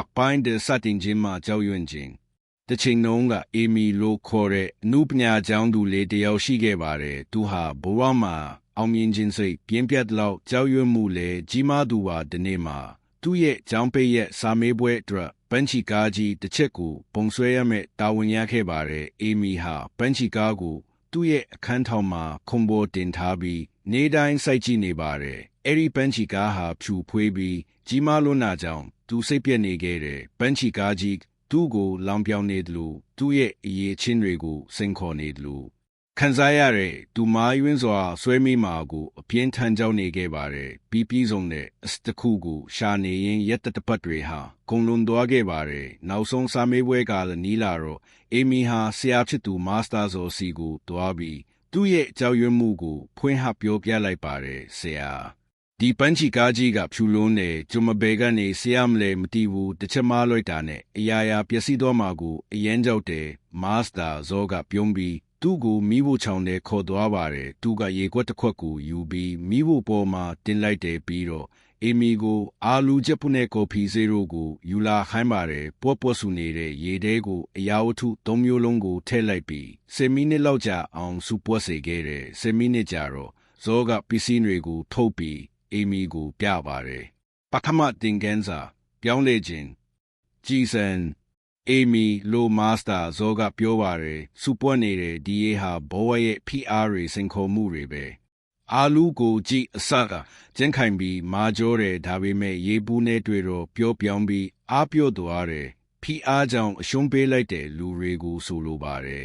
အပိုင်းတစတင်ခြင်းမှာကြောက်ရွံ့ခြင်းတစ်ချိန်လုံးကအေမီလိုခေါ်တဲ့အနုပညာကျောင်းသူလေးတစ်ယောက်ရှိခဲ့ပါတယ်သူဟာဘဝမှာအောင်မြင်ခြင်းစိတ်ပြင်းပြတ်လောက်ကြောက်ရွံ့မှုလေကြီးမားသူပါဒီနေ့မှာသူ့ရဲ့ကျောင်းပိတ်ရဲ့စာမေးပွဲအတွက်ပန်းချီကားကြီးတစ်ချက်ကိုပုံဆွဲရမယ့်တာဝန်ရခဲ့ပါတယ်အေမီဟာပန်းချီကားကို သူ့ရဲ့အခန်းထောင်မှာခုံပေါ်တင်ထားပြီးနေတိုင်းစိုက်ကြည့်နေပါတယ်အဲ့ဒီပန်းချီကားဟာဖြူဖွေးပြီးကြီးမားလွန်းနာကြောင်သူစိတ်ပြက်နေခဲ့တယ်ပန်းချီကားကြီးသူ့ကိုလောင်ပြောင်နေတယ်လို့သူ့ရဲ့အရေးချင်းတွေကိုစိန်ခေါ်နေတယ်လို့ ခံစားရတဲ့သူမာယွင်းစွာဆွဲမိမှာကိုအပြင်းထန်ကြောက်နေခဲ့ပါတယ်ပြီးပြီးဆုံးတဲ့အစတခုကိုရှာနေရင်ရက်တတပတ်တွေဟာဂုံလွန်သွားခဲ့ပါတယ်နောက်ဆုံးစာမေးပွဲကလည်းနီးလာတော့အေမီဟာဆရာဖြစ်သူမာစတာဇော်စီကိုတွားပြီးသူ့ရဲ့ကြောက်ရွံ့မှုကိုဖွင့်ဟပြောပြလိုက်ပါတယ်ဆရာဒီပန်းချီကားကြီးကဖြူလုံးနေဂျုံမဘေကနေဆရာမလဲမတီးဘူးတစ်ချက်မလွိုက်တာနဲ့အရာရာပျက်စီးသွားမှာကိုအရန်ကြောက်တယ်မာစတာဇောကပြုံးပြီး သူ့ကိုမိဖို့ချောင်းနဲ့ခေါ်သွားပါတယ်သူကရေခွက်တစ်ခွက်ကိုယူပြီးမိဖို့ပေါ်မှာတင်လိုက်တယ်ပြီးတော့အေမီကိုအာလူချက်ပုနဲ့ကော်ဖီစေးတို့ကိုယူလာခိုင်းပါတယ်ပွက်ပွက်ဆူနေတဲ့ရေတဲကိုအရာဝတ္ထု၃မျိုးလုံးကိုထည့်လိုက်ပြီး10မိနစ်လောက်ကြာအောင်စူပွက်စေခဲ့တယ်10မိနစ်ကြာတော့ဇောကပစ္စည်းတွေကိုထုတ်ပြီးအေမီကိုပြပါတယ်ပထမသင်ခန်းစာပြောင်းလဲခြင်းကြည်စံ အေမီလိုမာစတာဇောကပြောပါတယ်စူပွက်နေတဲ့ဒီယေဟာဘောဝရဲ့ PR တွေစင်ခေါ်မှုတွေပဲအာလူကိုကြည့်အစကကျန်းခိုင်ပြီးမာကြောတယ်ဒါပေမဲ့ရေပူးနဲ့တွေ့တော့ပျော့ပြောင်းပြီးအားပြော့သွားတယ် PR ကြောင့်အရှုံးပေးလိုက်တဲ့လူတွေကိုဆိုလိုပါတယ်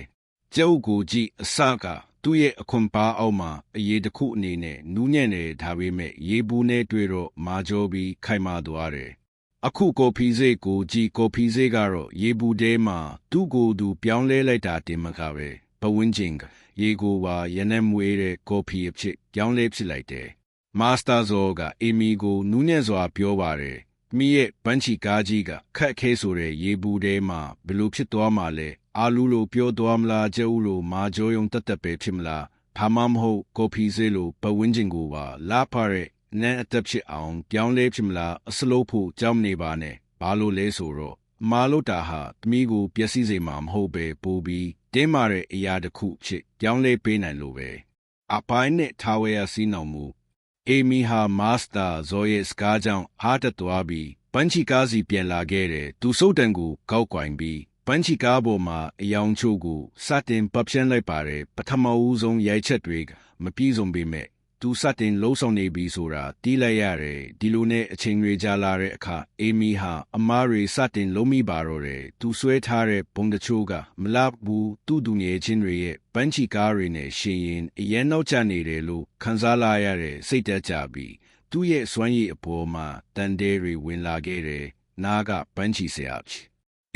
ကျုပ်ကိုကြည့်အစကသူ့ရဲ့အခွန်ပါအောက်မှာအရေးတစ်ခုအနေနဲ့နူးညံ့တယ်ဒါပေမဲ့ရေဘူးနဲ့တွေ့တော့မာကြောပြီးခိုင်မာသွားတယ်။ အခုကော်ဖီစေးကိုကြည့်ကော်ဖီစေးကတော့ရေဘူးထဲမှာသူ့ကိုယ်သူပြောင်းလဲလိုက်တာတင်မကပဲပဝင်းချင်းကရေကိုပါရနက်မွေးတဲ့ကော်ဖီအဖြစ်ပြောင်းလဲဖြစ်လိုက်တယ်။မာစတာဇောကအေမီကိုနူးညံ့စွာပြောပါတယ်။မိရဲ့ဘန်းချီကားကြီးကခက်ခဲဆိုတဲ့ရေဘူးထဲမှာဘယ်လိုဖြစ်သွားမှလဲအာလူလိုပြောသွားမလားကျဲဦးလိုမာကြောယုံတက်တက်ပဲဖြစ်မလားဘာမှမဟုတ်ကော်ဖီစေးလိုပဝင်းကျင်ကိုပါလာဖတဲ့ နန်းအသက်ဖြစ်အောင်ပြောင်းလဲဖြစ်မလားအစလို့ဖို့ကြောင်းနေပါနဲ့ဘာလို့လဲဆိုတော့မာလို့တာဟာသမီးကိုပျက်စီးစေမှာမဟုတ်ပဲပိုးပြီးတင်းမာတဲ့အရာတစ်ခုဖြစ်ပြောင်းလဲပေးနိုင်လို့ပဲအပိုင်းနဲ့ထားဝဲရစီးနှောင်မှုအေမီဟာမာစတာဇော်ရဲ့စကားကြောင့်အားတက်သွားပြီးပန်းချီကားစီပြန်လာခဲ့တယ်သူစုတ်တန်ကိုကောက်ကွိုင်ပြီးပန်းချီကားပေါ်မှာအယောင်ချို့ကိုစတင်ပပြန်းလိုက်ပါတယ်ပထမဦးဆုံးရိုက်ချက်တွေမပြည့်စုံပေမဲ့ သူစတင်လှုပ်ဆောင်နေပြီဆိုတာတီးလိုက်ရတယ်ဒီလိုနဲ့အချိန်တွေကြာလာတဲ့အခါအေမီဟာအမားတွေစတင်လုံးမိပါတော့တယ်သူဆွဲထားတဲ့ဘုံတချို့ကမလပ်ဘူးသူ့သူငယ်ချင်းတွေရဲ့ပန်းချီကားတွေနဲ့ရှင်ရင်အရင်နောက်ကျနေတယ်လို့ခံစားလာရတဲ့စိတ်တက်ကြပြီးသူ့ရဲ့စွမ်းရည်အပေါ်မှာတန်တဲတွေဝင်လာခဲ့တယ်နားကပန်းချီဆရာချီ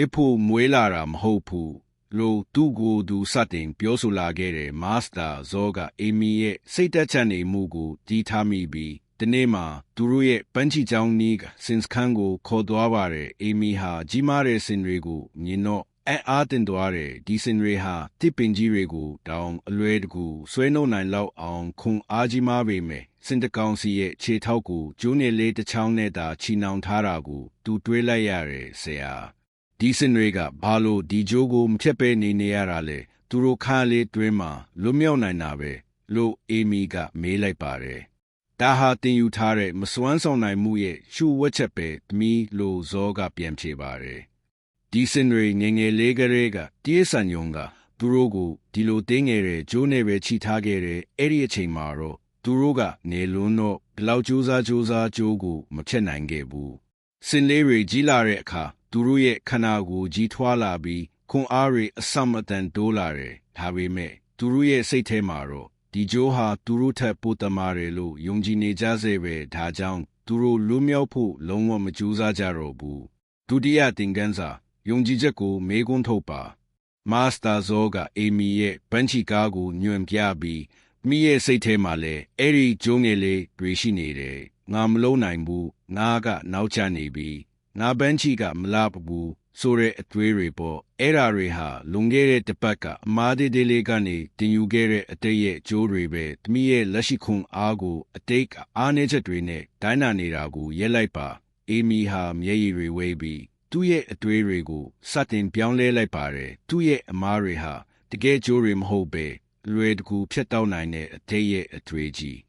အဖို့မွေးလာတာမဟုတ်ဘူး လို့သူ့ကိုယ်သူစတင်ပြောဆိုလာခဲ့တဲ့မာစတာဇောကအေမီရဲ့စိတ်သက်ချနေမှုကိုတီးထားမိပြီးဒီနေ့မှာသူတို့ရဲ့ပန်းချီချောင်းနီးကစင်စခန်းကိုခေါ်သွားပါတယ်အေမီဟာကြီးမားတဲ့စင်တွေကိုမြင်တော့အအားတင်သွားတယ်ဒီစင်တွေဟာတစ်ပင်ကြီးတွေကိုတောင်အလွဲတကူဆွဲနှုတ်နိုင်လောက်အောင်ခွန်အားကြီးမားပေမဲ့စင်တကောင်စီရဲ့ခြေထောက်ကိုကျိုးနေလေးတစ်ချောင်းနဲ့သာချီနှောင်ထားတာကိုသူတွေးလိုက်ရတယ်ဆရာ ဒီစင်တွေကဘာလို့ဒီဂျိုးကိုမဖြတ်ပဲနေနေရတာလဲသူတို့ခါလေးတွင်းမှာလွတ်မြောက်နိုင်တာပဲလို့အေမီကမေးလိုက်ပါတယ်ဒါဟာတင်ယူထားတဲ့မစွမ်းဆောင်နိုင်မှုရဲ့ရှုဝက်ချက်ပဲသမီးလိုဇောကပြန်ဖြေပါတယ်ဒီစင်တွေငယ်ငယ်လေးကလေးကတီးဆန်ယုံကသူတို့ကိုဒီလိုတင်းငယ်တဲ့ဂျိုးနဲ့ပဲခြိထားခဲ့တဲ့အဲ့ဒီအချိန်မှာတော့သူတို့ကနေလွန်းတော့ဘလောက်ကြိုးစားကြိုးစားကြိုးကိုမဖြတ်နိုင်ခဲ့ဘူးစင်လေးတွေကြီးလာတဲ့အခါ သူတို့ရဲ့ခန္ဓာကိုယ်ကြီးထွားလာပြီးခွန်အားတွေအဆမတန်တိုးလာတယ်ဒါပေမဲ့သူတို့ရဲ့စိတ်ထဲမှာတော့ဒီဂျိုးဟာသူတို့ထက်ပိုတမာတယ်လို့ယုံကြည်နေကြစေပဲဒါကြောင့်သူတို့လွမြောက်ဖို့လုံးဝမကြိုးစားကြတော့ဘူးဒုတိယသင်ခန်းစာယုံကြည်ချက်ကိုမေးခွန်းထုတ်ပါမာစတာဇောကအေမီရဲ့ဘန်ချီကားကိုညွှန်ပြပြီးမိရဲ့စိတ်ထဲမှာလည်းအဲ့ဒီကျုံးငယ်လေးတွေရှိနေတယ်ငါမလုံးနိုင်ဘူးငါကနောက်ကျနေပြီ ငါဘန်းချီကမလာဘူးဆိုတဲ့အသွေးတွေပေါ့အဲ့ဓာတွေဟာလွန်ခဲ့တဲ့တစ်ပတ်ကအမားသေးသေးလေးကနေတင်ယူခဲ့တဲ့အတိတ်ရဲ့အကျိုးတွေပဲသမီးရဲ့လက်ရှိခွန်အားကိုအတိတ်အားနည်းချက်တွေနဲ့ဒိုင်းနာနေတာကိုရက်လိုက်ပါအေမီဟာမျက်ရည်တွေဝေးပြီးသူ့ရဲ့အသွေးတွေကိုစတင်ပြောင်းလဲလိုက်ပါတယ်သူ့ရဲ့အမားတွေဟာတကယ်ကျိုးတွေမဟုတ်ပဲလွယ်တကူဖြတ်တောက်နိုင်တဲ့အတိတ်ရဲ့အသွေးကြီး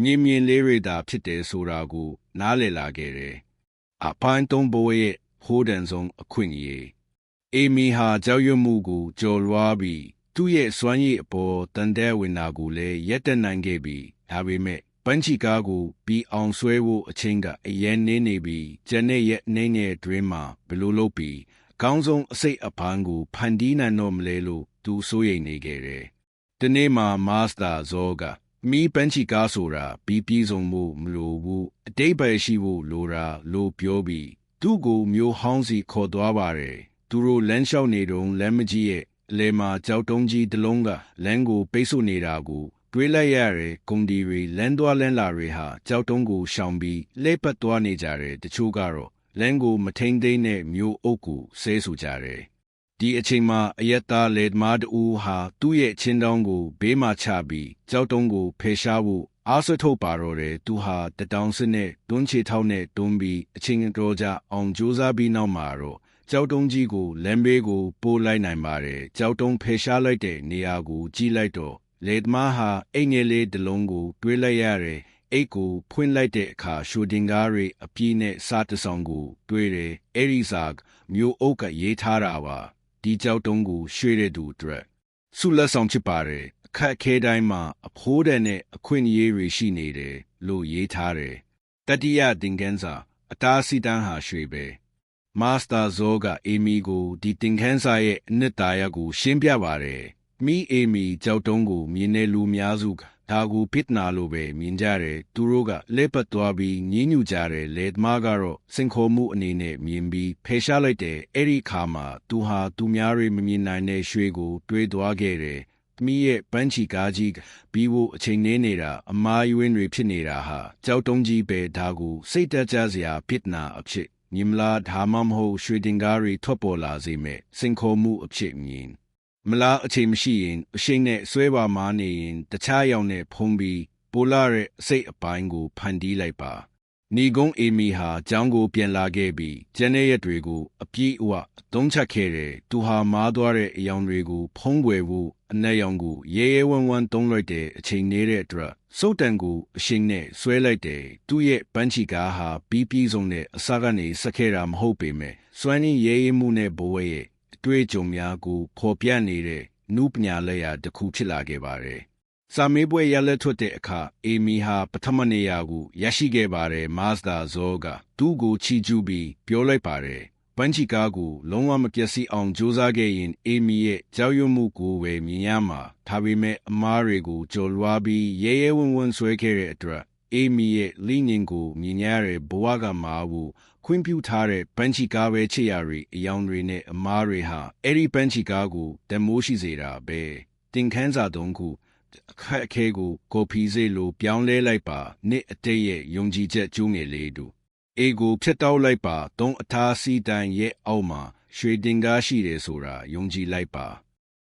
မြင်မြင်လေးတွေသာဖြစ်တယ်ဆိုတာကို နားလည်လာခဲ့တယ် အပိုင်းသုံးဘဝရဲ့ဟိုးတန်ဆုံးအခွင့်အရေးအေမီဟာကြောက်ရွံ့မှုကိုကြော်လွှားပြီးသူ့ရဲ့စွမ်းရည်အပေါ်တန်တဲ့ဝင်တာကိုလည်းရက်တက်နိုင်ခဲ့ပြီးဒါပေမဲ့ပန်းချီကားကိုပြီးအောင်ဆွဲဖို့အချင်းကအရင်နေနေပြီးဂျန်နဲ့ရဲ့နေနဲ့တွင်မှာဘယ်လိုလုပ်ပြီးအကောင်းဆုံးအစိတ်အပန်းကိုဖန်တီးနိုင်တော့မလဲလို့သူစိုးရိမ်နေခဲ့တယ်။ဒီနေ့မှာမာစတာဇောက မီးပန်းချီကားဆိုတာပြီးပြည့်စုံမှုမလိုဘူးအတိတ်ပဲရှိဖို့လိုတာလို့ပြောပြီးသူ့ကိုမျိုးဟောင်းစီခေါ်သွားပါတယ်သူတို့လမ်းလျှောက်နေတုန်းလမ်းမကြီးရဲ့အလဲမှာကြောက်တုံးကြီးတစ်လုံးကလမ်းကိုပိတ်ဆို့နေတာကိုတွေးလိုက်ရတဲ့ဂုံဒီတွေလမ်းသွားလမ်းလာတွေဟာကြောက်တုံးကိုရှောင်ပြီးလှည့်ပတ်သွားနေကြတယ်တချို့ကတော့လမ်းကိုမထိန်သိမ်းတဲ့မျိုးအုပ်ကိုဆဲဆူကြတယ် ဒီအချိန်မှာအယက်သားလေသမားတူဟာသူ့ရဲ့ချင်းတောင်းကိုဘေးမှာချပြီးကြောက်တုံးကိုဖယ်ရှားဖို့အားစထုတ်ပါတော့တယ်သူဟာတတောင်စစ်နဲ့တွန်းချေထောက်နဲ့တွန်းပြီးအချင်းတော်ကြအောင်ကြိုးစားပြီးနောက်မှာတော့ကြောက်တုံးကြီးကိုလမ်းဘေးကိုပို့လိုက်နိုင်ပါတယ်ကြောက်တုံးဖယ်ရှားလိုက်တဲ့နေရာကိုကြည့်လိုက်တော့လေသမားဟာအိတ်ငယ်လေးတစ်လုံးကိုတွေးလိုက်ရတယ်အိတ်ကိုဖွင့်လိုက်တဲ့အခါရှိုဒင်ကားတွေအပြည့်နဲ့စားတဆောင်ကိုတွေးတယ်အဲ့ဒီစာမျိုးအုပ်ကရေးထားတာပါ ဒီကြောက်တုံးကိုရွှေ့တဲ့သူအတွက်ဆုလက်ဆောင်ဖြစ်ပါတယ်အခက်အခဲတိုင်းမှာအဖိုးတဲ့နဲ့အခွင့်အရေးတွေရှိနေတယ်လို့ရေးထားတယ်တတိယသင်ခန်းစာအတားစီတန်းဟာရွှေပဲမာစတာဇောကအေမီကိုဒီသင်ခန်းစာရဲ့အနှစ်သာရကို ရှင်းပြပါတယ်မိအေမီကြောက်တုံးကိုမြင်တဲ့လူများစုက ဒါကိုပစ်နာလို့ပဲမြင်ကြတယ်သူတို့ကလက်ပတ်သွားပြီးညှဉ်းညူကြတယ်လေသမားကတော့စင်ခေါ်မှုအနေနဲ့မြင်ပြီးဖယ်ရှားလိုက်တယ်အဲ့ဒီခါမှာသူဟာသူများတွေမမြင်နိုင်တဲ့ရွှေကို တွေးသွားခဲ့တယ်သမီးရဲ့ပန်းချီကားကြီးပြီးဖို့အချိန်နေနေတာအမားယွင်းတွေဖြစ်နေတာဟာကြောက်တုံးကြီးပဲဒါကိုစိတ်တကြစရာဖြစ်နာအဖြစ်မြင်မလားဒါမှမဟုတ်ရွှေတင်ကားတွေထွက်ပေါ်လာစေမဲ့စင်ခေါ်မှုအဖြစ်မြင် မလားအချိန်မရှိရင်အရှိန်နဲ့ဆွဲပါမားနေရင်တခြားရောင်နဲ့ဖုံးပြီးပိုလာရဲ့အစိတ်အပိုင်းကိုဖန်တီးလိုက်ပါနီကုန်းအေမီဟာကျောင်းကိုပြန်လာခဲ့ပြီးကျန်တဲ့ရက်တွေကိုအပြည့်အဝအသုံးချခဲ့တယ်သူဟာမားသွားတဲ့အယောင်တွေကိုဖုံးကွယ်ဖို့အနက်ရောင်ကိုရဲရဲဝံ့ဝံ့သုံးလိုက်တဲ့အချိန်နေတဲ့အတွက်စုတ်တန်ကိုအရှိန်နဲ့ဆွဲလိုက်တယ်သူ့ရဲ့ပန်းချီကားဟာပြီးပြီးဆုံးတဲ့အစကနေဆက်ခဲ့တာမဟုတ်ပေမဲ့စွမ်းရည်ရဲရဲမှုနဲ့ဘဝရဲ့ အတွေ့အကြုံများကိုဖော်ပြနေတဲ့နုပညာလက်ရာတစ်ခုဖြစ်လာခဲ့ပါတယ်စာမေးပွဲရလက်ထွက်တဲ့အခါအေမီဟာပထမနေရာကိုရရှိခဲ့ပါတယ်မာစတာဇောကသူ့ကိုချီကျူးပြီးပြောလိုက်ပါတယ်ပန်းချီကားကိုလုံးဝမပျက်စီးအောင်ကြိုးစားခဲ့ရင်အေမီရဲ့ကြောက်ရွံ့မှုကိုပဲမြင်ရမှာဒါပေမဲ့အမားတွေကိုကြော်လွှားပြီးရဲရဲဝံ့ဝံ့ဆွဲခဲ့တဲ့အတွက်အေမီရဲ့လိငင်ကိုမြင်ရတဲ့ဘဝကမှာဘူး ခွင့်ပြုထားတဲ့ပန်းချီကားပဲချစ်ရတွေအယောင်တွေနဲ့အမားတွေဟာအဲ့ဒီပန်းချီကားကိုတမိုးရှိစေတာပဲတင်ခန်းစာသုံးခုအခက်အခဲကိုကိုဖီစေလိုပြောင်းလဲလိုက်ပါနှစ်အတိတ်ရဲ့ယုံကြည်ချက်ကျိုးငယ်လေးတို့အေကိုဖျက်တောက်လိုက်ပါသုံးအထားစီတန်ရဲ့အောက်မှာရွှေတင်ကားရှိတယ်ဆိုတာယုံကြည်လိုက်ပါ